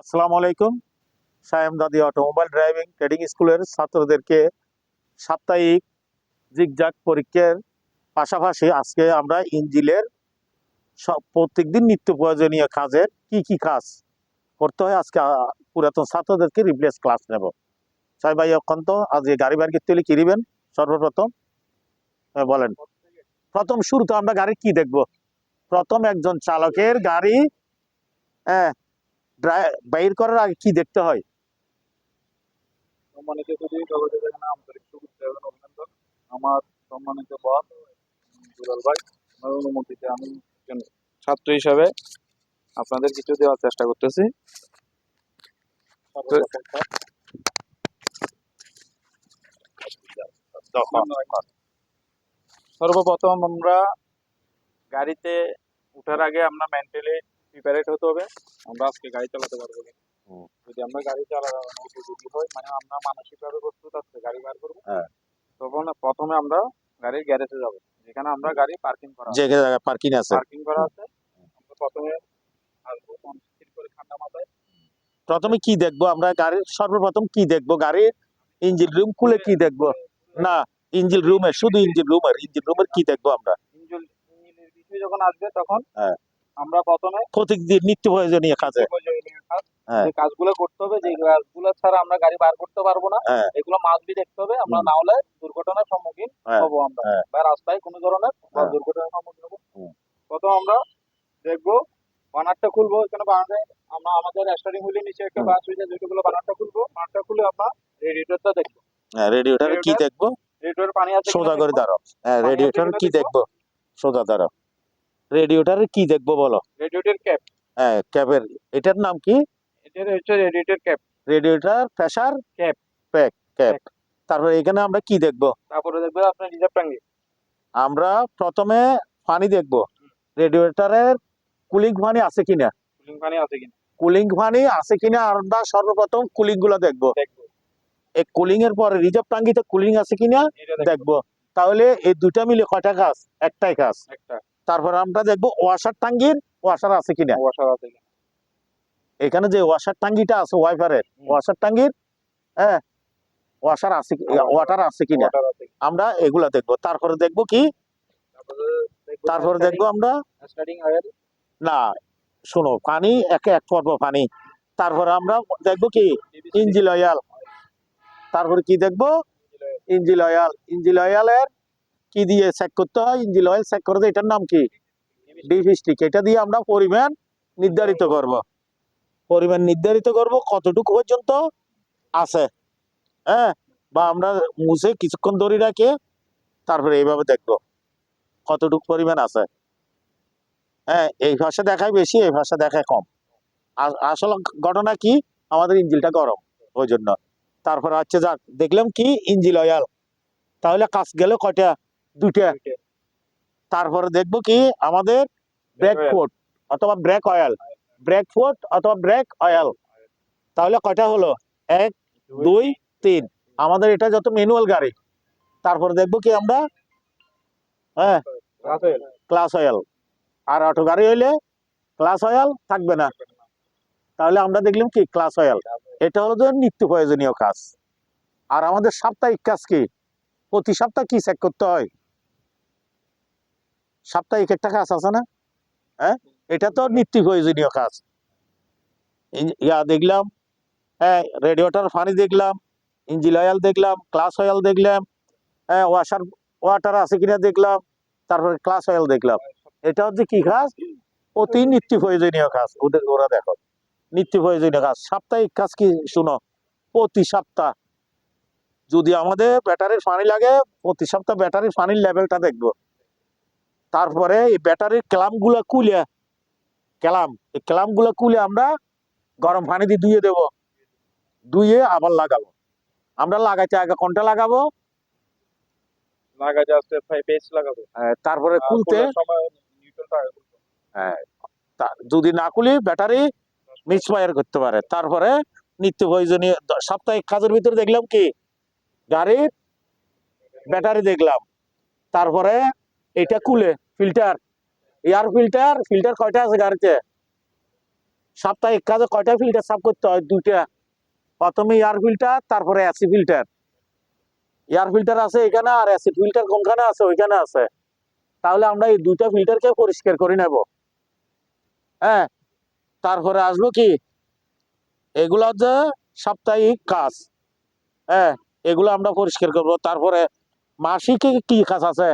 আসসালামু আলাইকুম। সায়েম দাদি অটোমোবাইল ড্রাইভিং ট্রেডিং স্কুলের ছাত্রদেরকে সাপ্তাহিক জিগজাগ পরীক্ষার পাশাপাশি আজকে আমরা ইঞ্জিলের সব প্রত্যেকদিন নিত্য প্রয়োজনীয় কাজের কি কি কাজ করতে হয় আজকে পুরাতন ছাত্রদেরকে রিপ্লেস ক্লাস নেব। সাহেব ভাই অত্যন্ত আজকে গাড়ি বার করতে হলে দিবেন? সর্বপ্রথম বলেন। প্রথম শুরুতে আমরা গাড়ি কি দেখব? প্রথম একজন চালকের গাড়ি হ্যাঁ বাইর করার আগে কি দেখতে হয়? সম্মানিত আন্তরিক শুভেচ্ছা এবং অভিনন্দন। আমার সম্মানিত বস দুলাল ভাই আমার অনুমতিতে আমি একজন ছাত্র হিসাবে আপনাদের কিছু দেওয়ার চেষ্টা করতেছি। সর্বপ্রথম আমরা গাড়িতে ওঠার আগে আমরা মেন্টালি প্রিপারেট হতে হবে। আমরা আজকে গাড়ি চালাতে পারব। হুম। যদি আমরা গাড়ি চালানো উপযোগী হই মানে আমরা মানসিকভাবে প্রস্তুত আছে গাড়ি বার করব। হ্যাঁ। তখন প্রথমে আমরা গাড়ির গ্যারেজে যাব। যেখানে আমরা গাড়ি পার্কিং করা যে জায়গায় পার্কিং আছে। পার্কিং করা আছে। আমরা প্রথমে আসব স্থির করে ঠান্ডা মাথায়। প্রথমে কি দেখব আমরা গাড়ির সর্বপ্রথম কি দেখব? গাড়ির ইঞ্জিন রুম খুলে কি দেখব? না ইঞ্জিন রুমে শুধু ইঞ্জিন রুমের ইঞ্জিন রুমের কি দেখব আমরা? ইঞ্জিন ইঞ্জিনের বিষয় যখন আসবে তখন হ্যাঁ। আমরা প্রথমে প্রত্যেকদিন নিত্য প্রয়োজনীয় কাজে। হ্যাঁ। কাজগুলো করতে হবে যে কাজগুলো ছাড়া আমরা গাড়ি বার করতে পারব না। হ্যাঁ। এগুলো মাস্টবি দেখতে হবে। আমরা না হলে দুর্ঘটনার সম্মুখীন হ্যাঁ, হব আমরা। হ্যাঁ। বা রাস্তায় কোনো ধরনের হ্যাঁ। দুর্ঘটনার সম্মুখীন হব। প্রথম আমরা দেখব বানারটা খুলবো। এখানে বানারে আমরা আমাদের স্টারিং হুইলের নিচে একটা বাস হয়ে যায় যেগুলো বানারটা খুলবো। বানারটা খুলে আমরা রেডিয়েটরটা দেখব। রেডিওটারে কি দেখব? রেডিয়েটর পানি আছে সোজা করে দাঁড়াও। হ্যাঁ কি। দেখব? সোজা দাঁড়াও। রেডিওটারে কি দেখব বলো? Radiator cap. হ্যাঁ ক্যাবের এটার নাম কি? এটার হচ্ছে radiator cap. Radiator pressure Cap. Pack cap. তারপরে এখানে আমরা কি দেখব? তারপরে দেখবে আপনার রিজার্ভ ট্যাঙ্কি আমরা প্রথমে পানি দেখব। রেডিওটারের কুলিং পানি আছে কিনা? কুলিং পানি আছে কিনা? কুলিং পানি আছে কিনা? আমরা সর্বপ্রথম কুলিংগুলো দেখব। দেখব। এই কুলিং এর পরে রিজার্ভ টাঙ্গিতে কুলিং আছে কিনা? দেখব। তাহলে এই দুটা মিলে কয়টা কাজ একটাই কাজ একটা। তারপরে আমরা দেখব ওয়াশার টাঙ্গির ওয়াশার আছে কিনা? ওয়াশার আছে এখানে যে ওয়াশার টাঙ্গিটা আছে ওয়াইফারের। ওয়াশার টাঙ্গির হ্যাঁ ওয়াশার আছে ওয়াটার আছে কিনা? ওয়াটার আছে কিনা? আমরা এগুলা দেখব। তারপরে দেখব কি? তারপরে দেখব আমরা না শোনো পানি একে এক পর্ব পানি। তারপরে আমরা দেখব কি? Engine oil. তারপরে কি দেখব? ইঞ্জিল অয়েল। ইঞ্জিল অয়েলের কি দিয়ে চেক করতে হয়? ইঞ্জিল অয়েল চেক করতে এটার নাম কি? ডিফিস্টিক। এটা দিয়ে আমরা পরিমাণ নির্ধারিত করব। পরিমাণ নির্ধারিত করব কতটুকু পর্যন্ত আছে। হ্যাঁ? বা আমরা মুছে কিছুক্ষণ ধরে রাখে তারপরে এইভাবে দেখব কতটুকু পরিমাণ আছে। হ্যাঁ এই ভাষা দেখায় বেশি, এই ভাষা দেখায় কম। আসল ঘটনা কি? আমাদের ইঞ্জিলটা গরম, ওই জন্য। তারপরে হচ্ছে যাক, দেখলাম কি? ইঞ্জিল অয়েল তাহলে কাজ গেল কয়টা? দুইটা। তারপরে দেখব কি আমাদের ব্রেক ফুট অথবা ব্রেক অয়েল ব্রেক ফুট অথবা ব্রেক অয়েল তাহলে কয়টা হলো? এক দুই তিন। আমাদের এটা যত ম্যানুয়াল গাড়ি তারপরে দেখব কি আমরা? হ্যাঁ? ক্লাস অয়েল আর অটো গাড়ি হইলে ক্লাস অয়েল থাকবে না। তাহলে আমরা দেখলাম কি ক্লাস অয়েল এটা হলো নিত্য প্রয়োজনীয় কাজ। আর আমাদের সাপ্তাহিক কাজ কি? প্রতি সপ্তাহ কি চেক করতে হয়? সাপ্তাহিক একটা কাজ আছে না? হ্যাঁ? এটা তো নিত্য প্রয়োজনীয় কাজ। ইয়া দেখলাম হ্যাঁ রেডিওটার ফানি দেখলাম ইঞ্জিল অয়েল দেখলাম ক্লাস অয়েল দেখলাম হ্যাঁ ওয়াশার ওয়াটার আছে কিনা দেখলাম, তারপরে ক্লাস অয়েল দেখলাম। এটা হচ্ছে কি কাজ? অতি নিত্য প্রয়োজনীয় কাজ। ওদের, ওরা দেখো, নিত্য প্রয়োজনীয় কাজ। সাপ্তাহিক কাজ কি শুনো? প্রতি সপ্তাহ। যদি আমাদের ব্যাটারির পানি লাগে, প্রতি সপ্তাহ ব্যাটারির পানির লেভেলটা দেখব। তারপরে এই ব্যাটারির ক্লামগুলো কুলে ক্লাম এই ক্লামগুলো কুলে আমরা গরম পানি দিয়ে ধুয়ে দেব। ধুয়ে আবার লাগাবো। আমরা লাগাইতে আগে কোনটা লাগাবো? লাগাবো। তারপরে খুলতে। তা- যদি না খুলি ব্যাটারি মিসফায়ার করতে পারে। তারপরে নিত্য প্রয়োজনীয় সাপ্তাহিক কাজের ভিতরে দেখলাম কি? গাড়ির ব্যাটারি দেখলাম। তারপরে এটা খুলে ফিল্টার এয়ার ফিল্টার ফিল্টার কয়টা আছে গাড়িতে? সাপ্তাহিক কাজে কয়টা ফিল্টার সাফ করতে হয়? দুইটা। প্রথমে এয়ার ফিল্টার তারপরে অ্যাসি ফিল্টার এয়ার ফিল্টার আছে এখানে আর অ্যাসিড ফিল্টার কোনখানে আছে? ওইখানে আছে। তাহলে আমরা এই দুইটা ফিল্টারকে পরিষ্কার করে নেব। হ্যাঁ? তারপরে আসলো কি? এগুলো যে সাপ্তাহিক কাজ। হ্যাঁ? এগুলো আমরা পরিষ্কার করব। তারপরে মাসিক কি কাজ আছে?